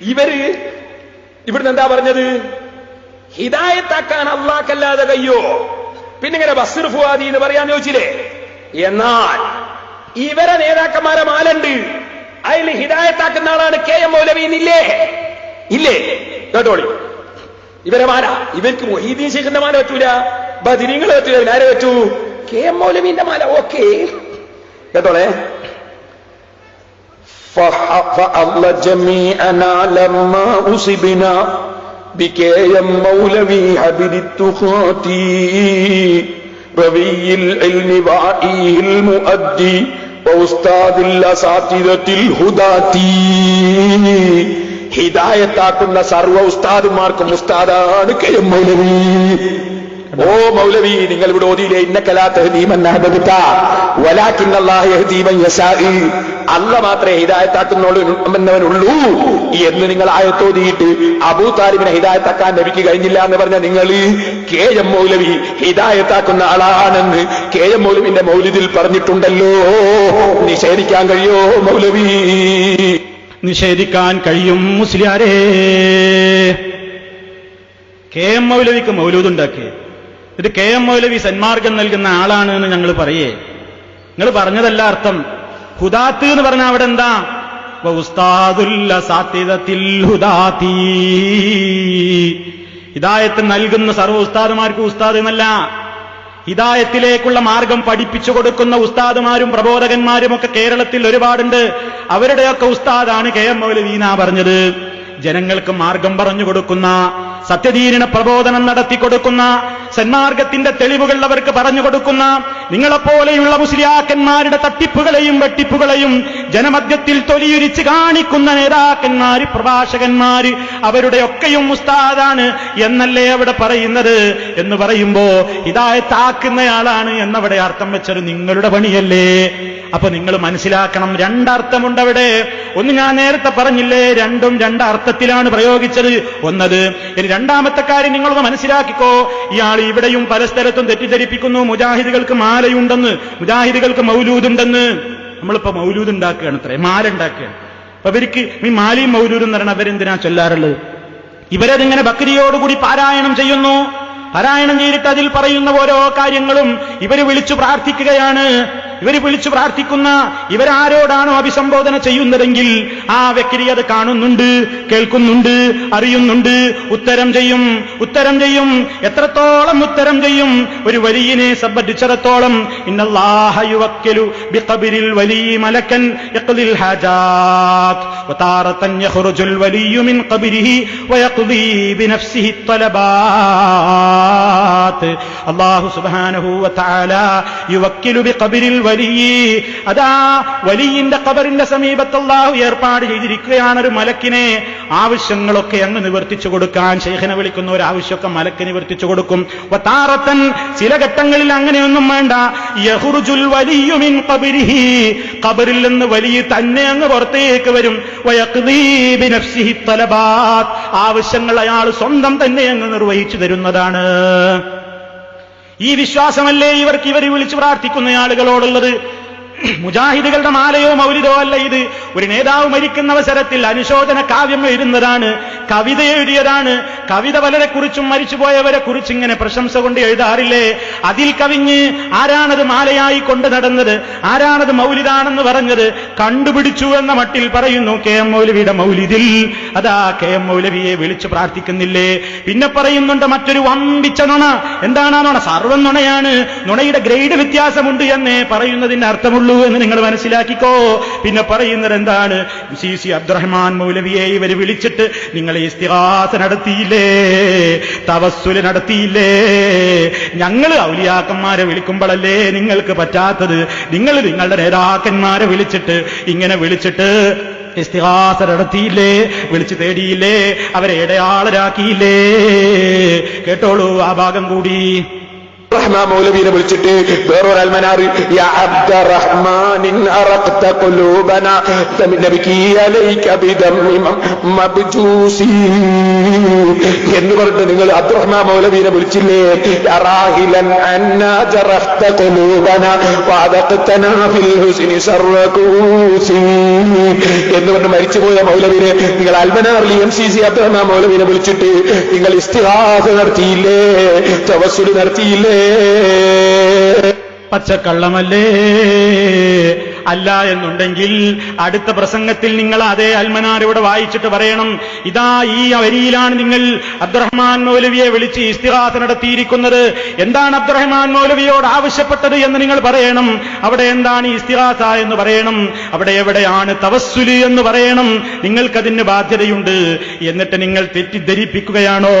ഇവർ ഇവിടുന്ന് എന്താ പറഞ്ഞത്? ഹിതായത്താക്കാൻ അള്ളാഹ്ക്കല്ലാതെ കയ്യോ പിന്നെ ഇങ്ങനെ ഫുവാദി എന്ന് പറയാൻ ചോദിച്ചില്ലേ? എന്നാൽ ഇവരെ നേതാക്കന്മാരെ മാലണ്ട്. അതിൽ ഹിതായത്താക്കുന്ന ആളാണ് കെ എം മൗലവി മൗലവീന്നില്ലേ ഇല്ലേ? കേട്ടോളി. ഇവരെ മാല. ഇവർക്ക് മൊഹീദീൻ ശേഖറിന്റെ മാല പറ്റൂല. ബദിരിങ്ങൾ പറ്റൂല. ആരെ പറ്റൂ? കെ എം മൗലവിന്റെ മാല. ഓക്കെ. കേട്ടോളേ. فأضل جميعنا لما أصبنا بكيم مولوي عبد التقاتي ربي العلم وعيه المؤدي وأستاذ الأساتذة الهداتي ഹിദായത്താക്കുന്ന സർവ്വ ഉസ്താദുമാർക്കും ഉസ്താദാണ് കെ എം മൗലവി ഓ മൗലവി നിങ്ങൾ ഇവിടെ ഓതിയില്ലേ അല്ല മാത്രമേ ഹിതായത്താക്കുന്നവനുള്ളൂ എന്ന് നിങ്ങൾ ആയത്തോതിയിട്ട് അബൂ താലിബിനെ ഹിതായത്താക്കാൻ നബിക്ക് കഴിഞ്ഞില്ല എന്ന് പറഞ്ഞ നിങ്ങൾ കെ എം മൗലവി ഹിതായത്താക്കുന്ന ആളാണെന്ന് കെ എം മൗലവിന്റെ മൗലിദിൽ പറഞ്ഞിട്ടുണ്ടല്ലോ. നിഷേധിക്കാൻ കഴിയോ മൗലവി? നിഷേധിക്കാൻ കഴിയും മുസ്ലിയാരേ. കെ എം മൗലവിക്ക് മൗലൂദുണ്ടാക്കി ഇത് കെ എം മൗലവി സന്മാർഗം നൽകുന്ന ആളാണ് എന്ന് ഞങ്ങൾ പറയേ. നിങ്ങൾ പറഞ്ഞതല്ല അർത്ഥം. ഹുദാത്ത് എന്ന് പറഞ്ഞാൽ അവിടെ എന്താ? ഹിദായത്ത് നൽകുന്ന സർവ ഉസ്താദുമാർക്ക് ഉസ്താദ് എന്നല്ല. ഹിദായത്തിലേക്കുള്ള മാർഗം പഠിപ്പിച്ചു കൊടുക്കുന്ന ഉസ്താദുമാരും പ്രബോധകന്മാരും ഒക്കെ കേരളത്തിൽ ഒരുപാടുണ്ട്. അവരുടെയൊക്കെ ഉസ്താദാണ് കെ എം മൗലവീന പറഞ്ഞത്. ജനങ്ങൾക്ക് മാർഗം പറഞ്ഞു കൊടുക്കുന്ന സത്യധീരണ പ്രബോധനം നടത്തി കൊടുക്കുന്ന സന്മാർഗത്തിന്റെ തെളിവുകൾ അവർക്ക് പറഞ്ഞു കൊടുക്കുന്ന നിങ്ങളെപ്പോലെയുള്ള മുസ്ലിയാക്കന്മാരുടെ തട്ടിപ്പുകളെയും വെട്ടിപ്പുകളെയും ജനമധ്യത്തിൽ തൊലിയുരിച്ച് കാണിക്കുന്ന നേതാക്കന്മാര് പ്രഭാഷകന്മാര് അവരുടെ ഒക്കെയും ഉസ്താദാണ് എന്നല്ലേ അവിടെ പറയുന്നത് എന്ന് പറയുമ്പോ ഇതായത്താക്കുന്നയാളാണ് എന്നവിടെ അർത്ഥം വെച്ചത് നിങ്ങളുടെ പണിയല്ലേ. അപ്പൊ നിങ്ങൾ മനസ്സിലാക്കണം രണ്ടർത്ഥമുണ്ട് അവിടെ ഒന്ന് ഞാൻ നേരത്തെ പറഞ്ഞില്ലേ രണ്ടും രണ്ടർത്ഥത്തിലാണ് പ്രയോഗിച്ചത്. ഒന്നത് ഇനി രണ്ടാമത്തെ കാര്യം നിങ്ങളൊന്ന് മനസ്സിലാക്കിക്കോ. ഇയാൾ ഇവിടെയും പല സ്ഥലത്തും തെറ്റിദ്ധരിപ്പിക്കുന്നു. മുജാഹിദുകൾക്ക് മാലയുണ്ടെന്ന് മുജാഹിദുകൾക്ക് മൗലൂദുണ്ടെന്ന്. നമ്മളിപ്പോ മൗലൂദ് ഉണ്ടാക്കുകയാണ് അത്രേ മാല ഉണ്ടാക്കുകയാണ് അപ്പൊ ഇവർക്ക് ഈ മാലിയും മൗലൂദും എന്ന് പറഞ്ഞാൽ അവരെന്തിനാ ചൊല്ലാറുള്ളത്? ഇവരതിങ്ങനെ ബക്രിയോടുകൂടി പാരായണം ചെയ്യുന്നു. പാരായണം ചെയ്തിട്ട് അതിൽ പറയുന്ന ഓരോ കാര്യങ്ങളും ഇവർ വിളിച്ചു പ്രാർത്ഥിക്കുകയാണ്. ഇവർ വിളിച്ചു പ്രാർത്ഥിക്കുന്ന ഇവരാരോടാണോ അഭിസംബോധന ചെയ്യുന്നതെങ്കിൽ ആ വ്യക്തി അത് കാണുന്നുണ്ട് കേൾക്കുന്നുണ്ട് അറിയുന്നുണ്ട്. ഉത്തരം ചെയ്യും ഉത്തരം ചെയ്യും. എത്രത്തോളം ഉത്തരം ചെയ്യും? ഒരു വലിയനെ സംബന്ധിച്ചിടത്തോളം ഇന്നല്ലാഹ ബിഖബിരിൽ വലിയ മലക്കൻ യഖ്ദിൽ ഹാജാത്ത് വതാറതൻ യഖ്റുജുൽ വലിയ മിൻ ഖബരിഹി വയഖ്ദി ബിനഫ്സിഹി ത്വലബാത്ത്. അല്ലാഹു സുബ്ഹാനഹു വതആല യുവക്കിലു ബിഖബിരിൽ അതാ വലിയിന്റെ കബറിന്റെ സമീപത്ത് അല്ലാഹു ഏർപ്പാട് ചെയ്തിരിക്കുകയാണ് ഒരു മലക്കിനെ. ആവശ്യങ്ങളൊക്കെ അങ്ങ് നിവർത്തിച്ചു കൊടുക്കാൻ ശേഖനെ വിളിക്കുന്ന ഒരു ആവശ്യമൊക്കെ മലക്ക് നിവർത്തിച്ചു കൊടുക്കും. താറത്തൻ ചില ഘട്ടങ്ങളിൽ അങ്ങനെയൊന്നും വേണ്ട. യഹുറുജുൽ വലിയുമിൻ കബിരിഹി കബറിൽ നിന്ന് വലിയ തന്നെ അങ്ങ് പുറത്തേക്ക് വരും. ആവശ്യങ്ങൾ അയാൾ സ്വന്തം തന്നെ അങ്ങ് നിർവഹിച്ചു തരുന്നതാണ്. ഈ വിശ്വാസമല്ലേ ഇവർക്ക് ഇവർ വിളിച്ചു പ്രാർത്ഥിക്കുന്ന ആളുകളോടുള്ളത്? മുജാഹിദുകളുടെ മാലയോ മൗലിതോ അല്ല ഇത്. ഒരു നേതാവ് മരിക്കുന്ന അവസരത്തിൽ അനുശോചന കാവ്യം എഴുതുന്നതാണ് കവിത എഴുതിയതാണ്. കവിത പലരെ കുറിച്ചും മരിച്ചുപോയവരെ കുറിച്ച് ഇങ്ങനെ പ്രശംസ കൊണ്ട് എഴുതാറില്ലേ? അതിൽ കവിഞ്ഞ് ആരാണത് മാലയായി കൊണ്ടു നടന്നത്? ആരാണത് മൗലിദാണെന്ന് പറഞ്ഞത്? കണ്ടുപിടിച്ചു എന്ന മട്ടിൽ പറയുന്നു കെ. എം. മൗലവിയുടെ മൗലിദിൽ അതാ കെ. എം. മൗലവിയെ വിളിച്ചു പ്രാർത്ഥിക്കുന്നില്ലേ? പിന്നെ പറയുന്നുണ്ട് മറ്റൊരു വമ്പിച്ച നുണ. എന്താണ് നുണ? സർവം നുണയാണ്. നുണയുടെ ഗ്രേഡ് വ്യത്യാസമുണ്ട് എന്നേ പറയുന്നതിന്റെ അർത്ഥമുള്ളൂ. എന്ന് നിങ്ങൾ മനസ്സിലാക്കിക്കോ. പിന്നെ പറയുന്നത് എന്താണ്? സി സി അബ്ദുറഹ്മാൻ മൗലവിയെ ഇവർ വിളിച്ചിട്ട് നിങ്ങൾ ഇസ്തിഹാസ നടത്തിയില്ലേ? തവസ്സുൽ നടത്തിയില്ലേ? ഞങ്ങൾ ഔലിയാക്കന്മാരെ വിളിക്കുമ്പോഴല്ലേ നിങ്ങൾക്ക് പറ്റാത്തത്. നിങ്ങൾ നിങ്ങളുടെ നേതാക്കന്മാരെ വിളിച്ചിട്ട് ഇങ്ങനെ വിളിച്ചിട്ട് ഇസ്തിഹാസ നടത്തിയില്ലേ? വിളിച്ചു തേടിയില്ലേ? അവരെ ഇടയാളരാക്കിയില്ലേ? കേട്ടോളൂ ആ ഭാഗം കൂടി. റഹ്മാൻ മൗലവീനെ വിളിച്ചിട്ട് വേറൊരു അൽമനാറി യാ അബ്ദറഹ്മാനിൻ അറഖ്ത ഖുലൂബന നബിക്കി അലൈക ബിദമ്മി മബ്ജൂസി. എന്ന് പറഞ്ഞിട്ട് നിങ്ങൾ അബ്ദുറഹ്മാൻ മൗലവീനെ വിളിച്ചില്ലേ? റാഹിലൻ അന്നാ ജറഖ്ത ഖുലൂബന വഅദഖ്തനാ ഫിൽ ഹുസ്നി ശർറകൂസി എന്ന് പറഞ്ഞ് മരിച്ചുപോയ മൗലവീനെ നിങ്ങൾ അൽമനാറിൽ എം സി സി അബ്ദുറഹ്മാൻ മൗലവീനെ വിളിച്ചിട്ട് നിങ്ങൾ ഇസ്തിഹാസ നടത്തിയില്ലേ? തവസ്സുൽ നടത്തിയില്ലേ? പച്ചക്കള്ളമല്ലേ? അല്ല എന്നുണ്ടെങ്കിൽ അടുത്ത പ്രസംഗത്തിൽ നിങ്ങൾ അതേ അൽമനാർ ഇവിടെ വായിച്ചിട്ട് പറയണം ഇതാ ഈ വരിയിലാണ് നിങ്ങൾ അബ്ദുറഹ്മാൻ മൗലവിയെ വിളിച്ച് ഇസ്തിഹാസ നടത്തിയിരിക്കുന്നത്. എന്താണ് അബ്ദുറഹ്മാൻ മൗലവിയോട് ആവശ്യപ്പെട്ടത് എന്ന് നിങ്ങൾ പറയണം. അവിടെ എന്താണ് ഇസ്തിഹാസ എന്ന് പറയണം. അവിടെ എവിടെയാണ് തവസ്സുൽ എന്ന് പറയണം. നിങ്ങൾക്കതിന് ബാധ്യതയുണ്ട്. എന്നിട്ട് നിങ്ങൾ തെറ്റിദ്ധരിപ്പിക്കുകയാണോ?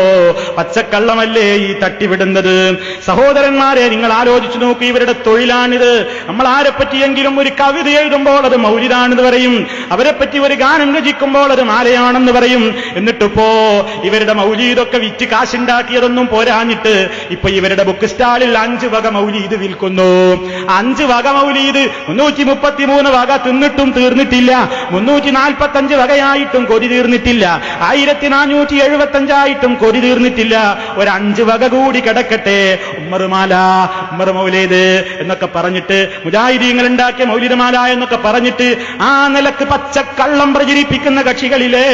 പച്ചക്കള്ളമല്ലേ ഈ തട്ടിവിടുന്നത്? സഹോദരന്മാരെ നിങ്ങൾ ആലോചിച്ചു നോക്കൂ ഇവരുടെ തൊഴിലാണിത്. നമ്മൾ ആരെ പറ്റിയെങ്കിലും ഒരു കവിത എഴുതുമ്പോൾ അത് മൗലിതാണെന്ന് പറയും. അവരെ പറ്റി ഒരു ഗാനം രചിക്കുമ്പോൾ അത് മാലയാണെന്ന് പറയും. എന്നിട്ടിപ്പോ ഇവരുടെ മൗലീദൊക്കെ വിറ്റ് കാശുണ്ടാക്കിയതൊന്നും പോരാഞ്ഞിട്ട് ഇപ്പൊ ഇവരുടെ ബുക്ക് സ്റ്റാളിൽ അഞ്ച് വക മൗലീദ് വിൽക്കുന്നു. അഞ്ച് വക മൗലീദ് മുന്നൂറ്റി മുപ്പത്തിമൂന്ന് വക തിന്നിട്ടും തീർന്നിട്ടില്ല. മുന്നൂറ്റി നാൽപ്പത്തി അഞ്ച് വകയായിട്ടും കൊതി തീർന്നിട്ടില്ല. ആയിരത്തി നാനൂറ്റി എഴുപത്തി അഞ്ചായിട്ടും കൊതി തീർന്നിട്ടില്ല. ഒരു അഞ്ച് വക കൂടി കിടക്കട്ടെ. ഉമ്മറുമാല ഉമ്മർ മൗലേദ് എന്നൊക്കെ പറഞ്ഞിട്ട് മുജാഹിദീങ്ങൾ ഉണ്ടാക്കിയ മൗലിദമാല എന്നൊക്കെ പറഞ്ഞിട്ട് ആ നിലയ്ക്ക് പച്ചക്കള്ളം പ്രചരിപ്പിക്കുന്ന കക്ഷികളിലെ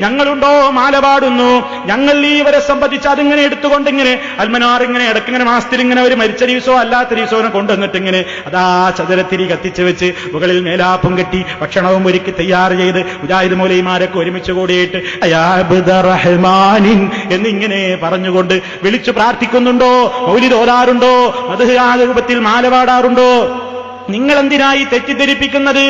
ഞങ്ങളുണ്ടോ മാല പാടുന്നു? ഞങ്ങൾ ഈ ഇവരെ സംബന്ധിച്ച് അതിങ്ങനെ എടുത്തുകൊണ്ട് ഇങ്ങനെ അൽമനാർ ഇങ്ങനെ ഇടക്കിങ്ങനെ മാസത്തിൽ ഇങ്ങനെ ഒരു മരിച്ച ദിവസോ അല്ലാത്ത ദിവസോ കൊണ്ടുവന്നിട്ട് ഇങ്ങനെ അതാ ചതുരത്തിരി കത്തിച്ചു വെച്ച് മുകളിൽ മേലാപ്പും കെട്ടി ഭക്ഷണവും ഒരുക്കി തയ്യാർ ചെയ്ത് മുജാഹിദ് മൗലൈമാരൊക്കെ ഒരുമിച്ച് കൂടിയിട്ട് റഹ്മാനിൻ എന്നിങ്ങനെ പറഞ്ഞുകൊണ്ട് വിളിച്ചു പ്രാർത്ഥിക്കുന്നുണ്ടോ? മൗലിദ് ഓതാറുണ്ടോ? അത് ആ രൂപത്തിൽ മാല പാടാറുണ്ടോ? നിങ്ങൾ എന്തിനായി തെറ്റിദ്ധരിപ്പിക്കുന്നത്?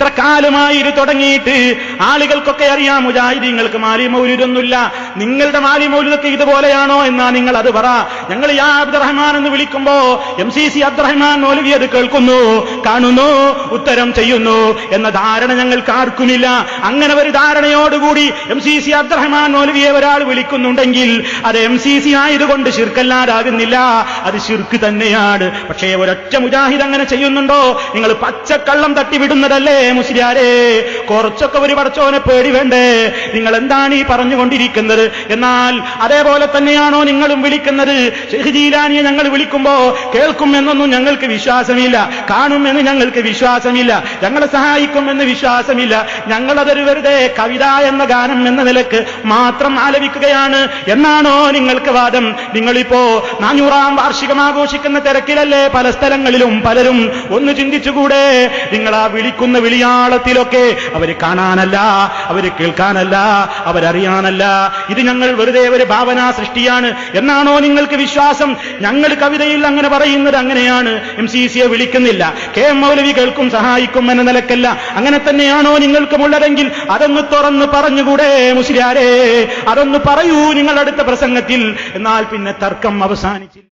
ഇത്ര കാലമായി ഇത് തുടങ്ങിയിട്ട് ആളുകൾക്കൊക്കെ അറിയാം മുജാഹിദീങ്ങൾക്ക് മാലി മൗലിദൊന്നുമില്ല. നിങ്ങളുടെ മാലി മൗലിദൊക്കെ ഇതുപോലെയാണോ എന്നാ നിങ്ങൾ അത് പറ. ഞങ്ങൾ യാ അബ്ദുറഹ്മാൻ എന്ന് വിളിക്കുമ്പോ എം സി സി അബ്ദുറഹ്മാൻ മൗലവി അത് കേൾക്കുന്നു കാണുന്നു ഉത്തരം ചെയ്യുന്നു എന്ന ധാരണ ഞങ്ങൾക്ക് ആർക്കുമില്ല. അങ്ങനെ ഒരു ധാരണയോടുകൂടി എം സി സി അബ്ദുറഹ്മാൻ മൗലവിയെ ഒരാൾ വിളിക്കുന്നുണ്ടെങ്കിൽ അത് എം സി സി ആയതുകൊണ്ട് ശിർക്കല്ലാതാകുന്നില്ല. അത് ശിർക്ക് തന്നെയാണ്. പക്ഷേ ഒരൊറ്റ മുജാഹിദ് അങ്ങനെ ചെയ്യുന്നുണ്ടോ? നിങ്ങൾ പച്ചക്കള്ളം തട്ടിവിടുന്നതല്ലേ? മുസ്ലിയാരെ കുറച്ചൊക്കെ ഒരു പടച്ചോനെ പേടി വേണ്ടേ? നിങ്ങൾ എന്താണ് ഈ പറഞ്ഞുകൊണ്ടിരിക്കുന്നത്? എന്നാൽ അതേപോലെ തന്നെയാണോ നിങ്ങളും വിളിക്കുന്നത്? ഷെഹ്ജീലാനിയെ ജീലാനിയെ ഞങ്ങൾ വിളിക്കുമ്പോ കേൾക്കും എന്നൊന്നും ഞങ്ങൾക്ക് വിശ്വാസമില്ല കാണും കാണുമെന്ന് ഞങ്ങൾക്ക് വിശ്വാസമില്ല ഞങ്ങളെ സഹായിക്കും സഹായിക്കുമെന്ന് വിശ്വാസമില്ല. ഞങ്ങളതൊരു വെറുതെ കവിത എന്ന ഗാനം എന്ന നിലയ്ക്ക് മാത്രം ആലപിക്കുകയാണ്. എന്നാണോ നിങ്ങൾക്ക് വാദം? നിങ്ങളിപ്പോ നാനൂറാം വാർഷികം ആഘോഷിക്കുന്ന തിരക്കിലല്ലേ പല സ്ഥലങ്ങളിലും പലരും ഒന്ന് ചിന്തിച്ചുകൂടെ? നിങ്ങൾ ആ വിളിക്കുന്ന വിളിയാളത്തിലൊക്കെ അവർ കാണാനല്ല അവർ കേൾക്കാനല്ല അവരറിയാനല്ല. ഇത് ഞങ്ങൾ വെറുതെ ഒരു ഭാവനാ സൃഷ്ടിയാണ് എന്നാണോ നിങ്ങൾക്ക് വിശ്വാസം? ഞങ്ങൾ കവിതയിൽ അങ്ങനെ പറയുന്നത് അങ്ങനെയാണ്. എം സി സിയെ വിളിക്കുന്നില്ല. കെ എം മൗലവി കേൾക്കും സഹായിക്കും എന്ന നിലക്കല്ല. അങ്ങനെ തന്നെയാണോ നിങ്ങൾക്കുമുള്ളതെങ്കിൽ അതൊന്ന് തുറന്ന് പറഞ്ഞുകൂടെ മുസ്ലിയാരെ അതൊന്ന് പറയൂ നിങ്ങൾ അടുത്ത പ്രസംഗത്തിൽ. എന്നാൽ പിന്നെ തർക്കം അവസാനിച്ചില്ല.